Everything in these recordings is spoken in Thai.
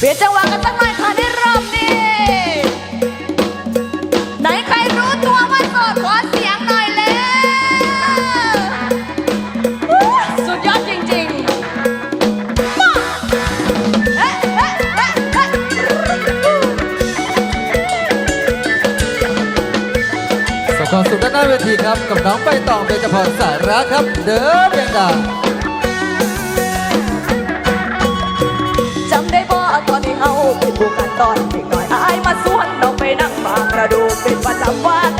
เปลี่ยนจังหวะกันสักหน่อยค่ะด้รอบนี้ ไหนใครรู้ตัวว่าโสดขอเสียงหน่อยเลยสุดยอดจริงๆมาเอ๊เอ๊เอ๊ะเอ๊ะสกอร์สุดด้าหน้าเวทีครับ กับน้องใบตองเบญจพรสาระครับ เดินยังดัง ไปผูกกันตอนเด็กหน่อยอายมาสวนดอกไปนั่งบางกระดูกเป็นประจำวัน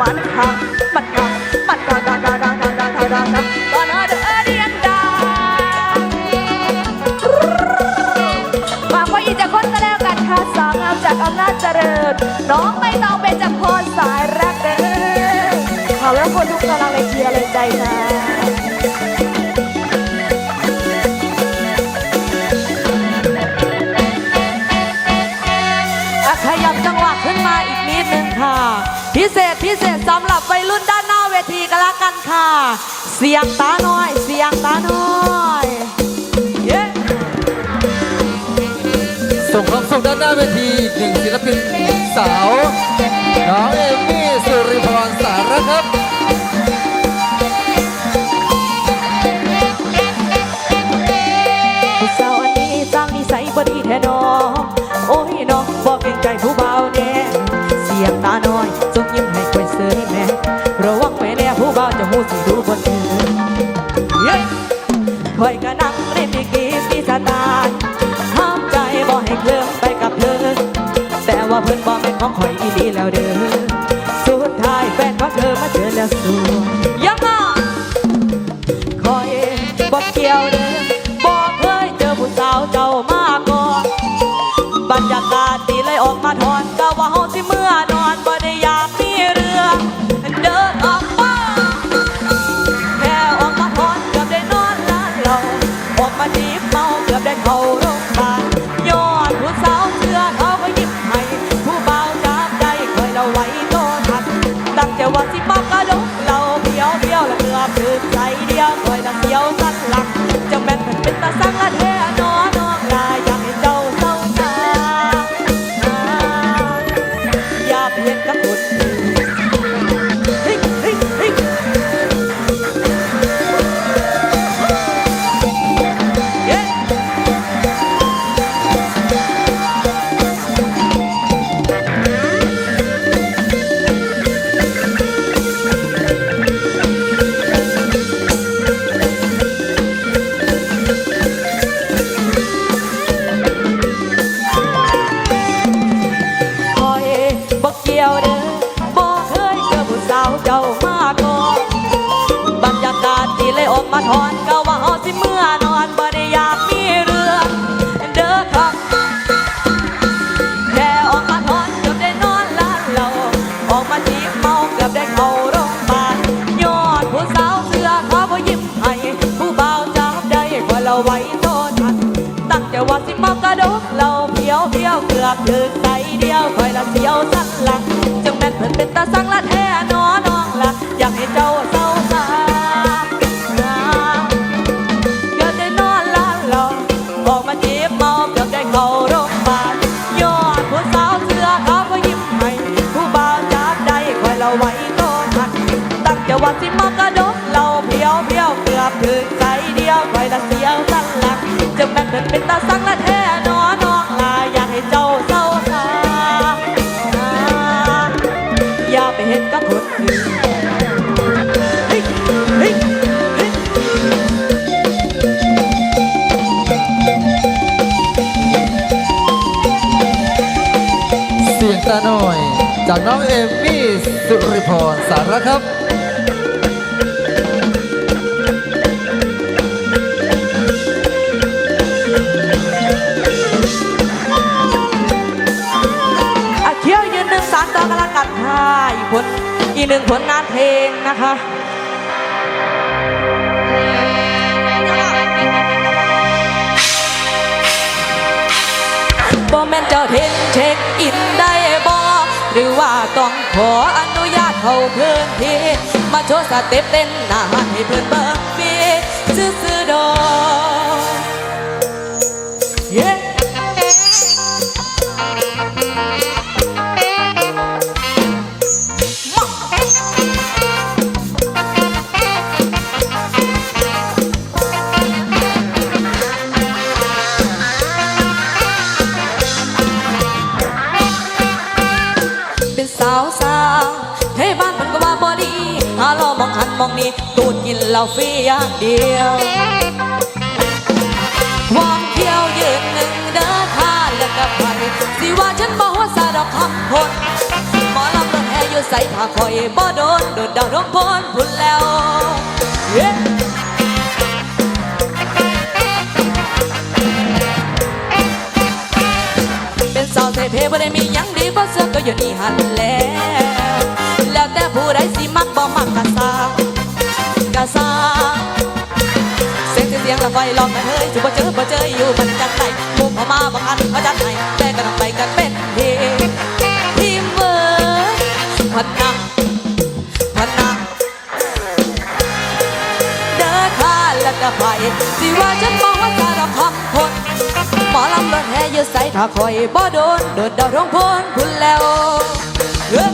มัน้อยงดค้นกคนแล้กันสาวงามจากอำนาจเจริญน้องไม่ต้องเป็นจากพรสายรักเด้อขอบพระคุณทุกกำลังใจเชียร์แรงใจนะ พิเศษสำหรับวัยรุ่นด้านนอกเวทีกันละกันค่ะ เสียงตาน้อย เสียงตาน้อยเย้ส่งรัมส่งด้านหน้าเวทีหนึ่งศิลปินสาว คอยกระนั่งเล่นดีกีสีสตาร์ห้ามใจบ่ให้เคลื่อนไปกับเธอ แต่ว่าเพื่อนบอกเป็นของคอยอีดีแล้วเด้อสุดท้ายแฟนของเธอมาเจอแล้วสวยยังมาคอยบอกเกี่ยวเด้อบอกเคยเจอผู้สาวเจ้ามาก่อนบรรยากาศ ทันตั้ง บอกเกี่ยวเด้อบอกเคยเจอผู้สาวเจ้ามาก่อนบรรยากาศที่เลยออกมาทอนก็ว่าเฮาสิเมื่อนอนบ่ได้อยากมีเรื่องเด้อครับแค่ออกมาทอนเกือบได้นอนลานเราออกมาจีบเมาเกือบได้เข้าโรงพยาบาลยอดผู้สาวเสื้อขาวบ่ยิ้มให้ผู้บ่าวจับได้กว่าเราไว้โทษทันตั้งแต่ว่าสิมากระดกเราเพียวเพียวเกือบถึงใจ เดียวคอยละเสียวสันหลังจังแม่นเพิ่นเป็นตาสังละแท้นอน้องละอยากให้เจ้าเศร้าสาเกือบได้นอนลานเราออกมาจีบเมาเกือบได้เข้าโรงพยาบาลยอดผู้สาวเสื้อขาวก็ยิ้มให้ผู้บ่าวจับได้คอยละไว้โตทันตั้งแต่วันที่มากระดกเราเพียวเพียวเกือบถึงใจเดียวคอยละเสียวสันหลังจะแม่นเป็นเป็นตาสัง หนึ่งผลงานเพลงนะคะบ่แม่นเจ้าเทนเช็คอินได้บ่หรือว่าต้องขออนุญาตเข้าพื้นที่มาโชว์สเต็ปเต้นหน้าให้เพื่อนเบิ่งฟรีซื่อๆดอก มองนมองนี่ตูดกินเหล้าฟรีอย่างเดียววางเที่ยวยืนหนึ่งเดินทาแล้วก็ไปสิว่าฉันบอกว่าสาดอกคำพลหมอลำรถแห่อยู่ใส่ผ้าคอยบ่โดนโดดดาวร้องพลพุ่นแล้วเย้เป็นสาวเทเพบ่ได้มียังดีบ่เสื้อก็อยู่นี่หันแล้ว แล้วแต่ผู้ใดสิมักบ่ม ลอเจะบ่เจอบ่เจออยู่มันจังไหนมุมพม่าบางอันเขาจัดให้แต่ก็ต้องไปกันเป็นทีทีมเวิร์พันนักพันนักเดินทางแล้วก็ไปสิว่าฉันบอกว่าสารพัดคนหมอลำรถแห่ยู่ใส่ถ้าคอยบ่โดนโดดดาวร้องพลคุณแล้วเฮ้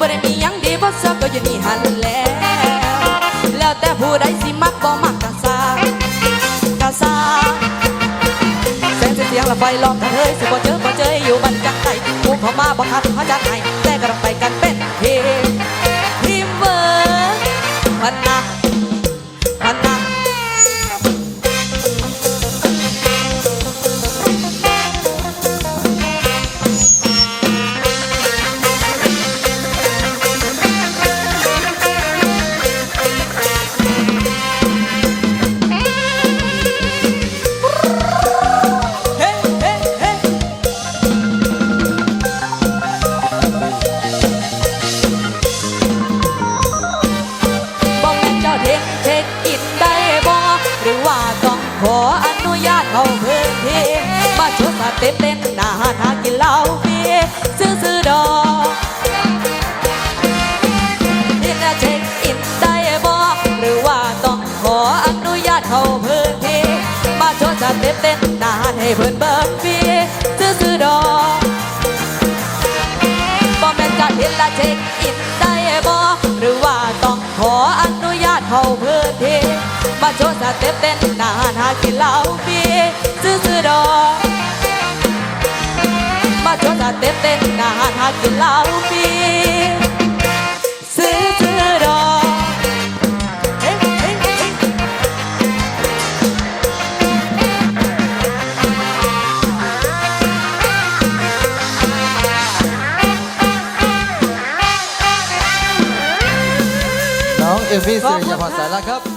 บ่ได้มีหยังดีบ่ซักก็อยู่นี่หันแล้ว แล้วแต่ผู้ใดสิมักบ่มักกะซากะซาแสงสีเสียงละไฟลอกกะเฮ้ยสิบ่เจอบ่เจออยู่มันจังไดกูเข้ามาบ่ทันเขาจัดให้แต่ก็ต้องไปกันเป็น งเช็ดอินได้บ่หรือว่าต้องขออนุญาตเขาเพื่อนทีมาชดสเต็ปเต้นหน้าทากินเหล้าเบียร์ซื้อซื้อดอกเห็นเช็คอินได้บ่หรือว่าต้องขออนุญาตเขาเพื่อนทีมาชดสเต็ปเต้นหน้าให้เพื่อนเบิกเบียร์ซื้อซื้อดอก โชว์สเต็ปเต้นนานหากินเหล้าฟีซื้อซื้อดอกมาโชว์สเต็ปเต้นนานหากินเหล้าฟีซื้อซื้อดอกน้องเอมมี่สุริยพรสายลักษณ์ครับ